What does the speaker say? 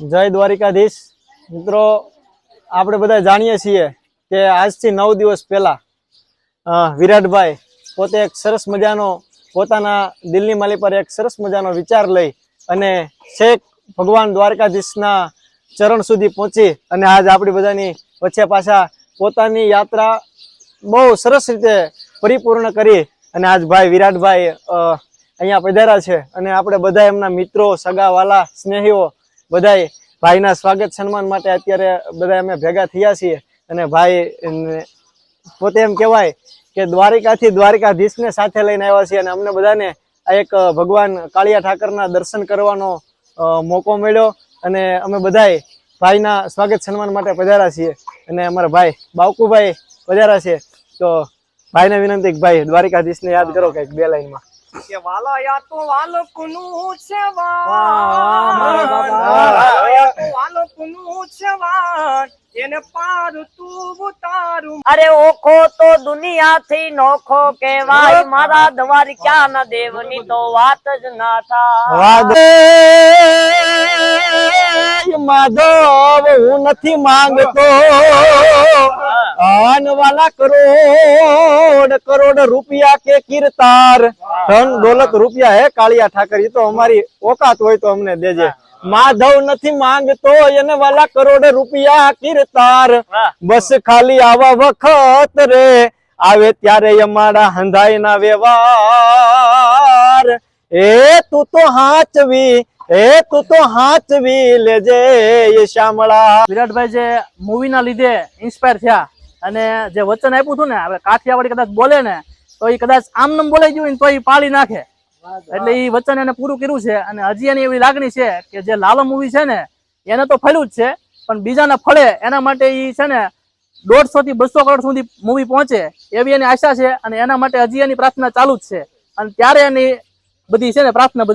જય દ્વારિકાધીશ. મિત્રો, આપણે બધા જાણીએ છીએ કે આજથી નવ દિવસ પહેલાં વિરાટભાઈ પોતે એક સરસ મજાનો, પોતાના દિલની માલી પર એક સરસ મજાનો વિચાર લઈ અને શેખ ભગવાન દ્વારકાધીશના ચરણ સુધી પહોંચી અને આજ આપણી બધાની વચ્ચે પાછા પોતાની યાત્રા બહુ સરસ રીતે પરિપૂર્ણ કરી અને આજ ભાઈ વિરાટભાઈ અહીંયા પધાર્યા છે. અને આપણે બધા એમના મિત્રો, સગાવાલા, સ્નેહીઓ બધાય ભાઈના સ્વાગત સન્માન માટે અત્યારે બધા અમે ભેગા થયા છીએ અને ભાઈ પોતે એમ કહેવાય કે દ્વારિકાથી દ્વારિકાધીશને સાથે લઈને આવ્યા છીએ અને અમને બધાને આ એક ભગવાન કાળિયા ઠાકરના દર્શન કરવાનો મોકો મળ્યો અને અમે બધાય ભાઈના સ્વાગત સન્માન માટે પધાર્યા છીએ અને અમારા ભાઈ બાવકુભાઈ પધાર્યા છે. તો ભાઈને વિનંતી ભાઈ દ્વારિકાધીશને યાદ કરો કંઈક બે લાઈનમાં. કે વાલા યા તો વાલકનું છે વાલકનું છે વાન એને પાર તું ઉતારું. અરે ઓખો તો દુનિયાથી નોખો કેવાય મારા દ્વારિકા ના દેવની તો વાત જ ના થાય. માધવ હું નથી માંગતો. આનવાલા કરોડ કરોડ રૂપિયા કે કિરતાર. ધન દોલત રૂપિયા હે કાળિયા ઠાકર એ તો અમારી ઓકાત હોય તો અમને દેજે. માધવ નથી માંગતો એને વાલા કરોડ રૂપિયા કિરતાર. બસ ખાલી આવા વખત રે. આવે ત્યારે અમારા હંધાઈ ના વ્યવહાર. એ તું તો હાચવી એ તું તો હાચવી લેજે એ શ્યામળા. વિરાટભાઈ જે મૂવી ના લીધે ઇન્સ્પાયર થયા. અને જે વચન આપ્યું હતું ને આપણે કાઠિયાવાડી કદાચ બોલે ને, તો એ કદાચ આમ નામ બોલાઈ ગયું તો એ પાળી નાખે. એટલે એ વચન એને પૂરું કર્યું છે અને હજી એની એવી લાગણી છે કે જે લાલો મૂવી છે ને, એને તો ફળ્યું જ છે, પણ બીજાના ફળે એના માટે એ છે ને દોઢસો થી બસો કરોડ સુધી મૂવી પહોંચે એવી એની આશા છે અને એના માટે હજી એની પ્રાર્થના ચાલુ જ છે. અને ત્યારે એની બધી છે ને પ્રાર્થના બધી